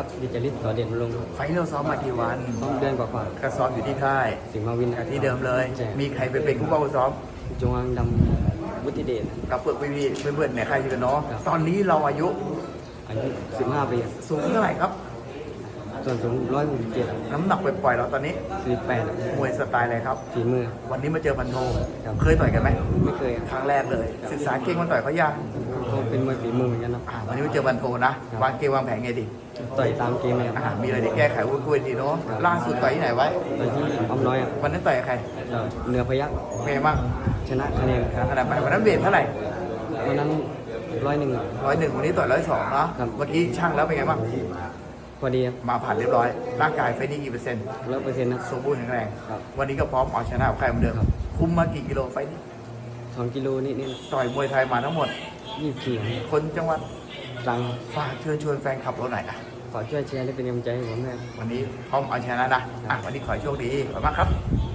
ครับดิจลิสต่อเด่นลงไฟท์เราซ้อมมากี่วันสองเดือนกว่าก็ซ้อมอยู่ที่ค่ายๆสิงห์มาวินครับที่เดิมเลย ใช่มีใครไปเป็นผู้ว่าซ้อมจงอังดำวุฒิเดช กับเพื่อนพี่ๆเพื่อนๆในค่ายที่กันเนาะครับ ตอนนี้เราอายุอายุ15ปีสูงเท่าไหร่ครับ ส่วนสูง167น้ำหนักปล่อยๆเราตอนนี้48มวยสไตล์อะไรครับฝีมือ วันนี้มาเจอพันโทครับเคยต่อยกันไหมไม่เคยครั้งแรกเลย ศึกษาเก่งมันต่อยเขายังเขาเป็นมวยฝีมือเหมือนกันนะอ่าวันนี้มาเจอพันโทนะวางเกมวางแผนไงดีต่อยตามเกมเลยคอ่ารับมีอะไรที่แก้ไขวุ้นคุยดีเนาะล่าสุดต่อยที่ไหนไว้ต่อยที่อ้อมน้อยครับวันนั้นต่อยกับใครต่อยเหนือพยักเป็นไงบ้างชนะคะแนนขนาดไหนวันนั้นเวทเท่าไหร่วันนั้นร้อยหนึ่งร้อยหนึ่งวันนี้ต่อยร้อยสองเนาะครับเมื่อกี้ช่างแล้วเป็นไงบ้าง พอดีครับ มาผ่านเรียบร้อย ร่างกายไฟนี่กี่เปอร์เซ็นต์ร้อยเปอร์เซ็นต์นะสมบูรณ์แข็งแรงครับ วันนี้ก็พร้อมเอาชนะกับใครเหมือนเดิมครับ คุมมากี่กิโลไฟนี้สองกิโลนิดนิดต่อยมวยไทยมาทั้งหมด ยี่สิบสี่คนจังหวัดตรังครับฝากเชิญชวนแฟนคลับเราหน่อยอะฝากช่วยเชียร์และเป็นกำลังใจให้ผมด้วยครับ วันนี้พร้อมเอาชนะนะอะวันนี้ขอให้โชคดีขอบคุณมากครับ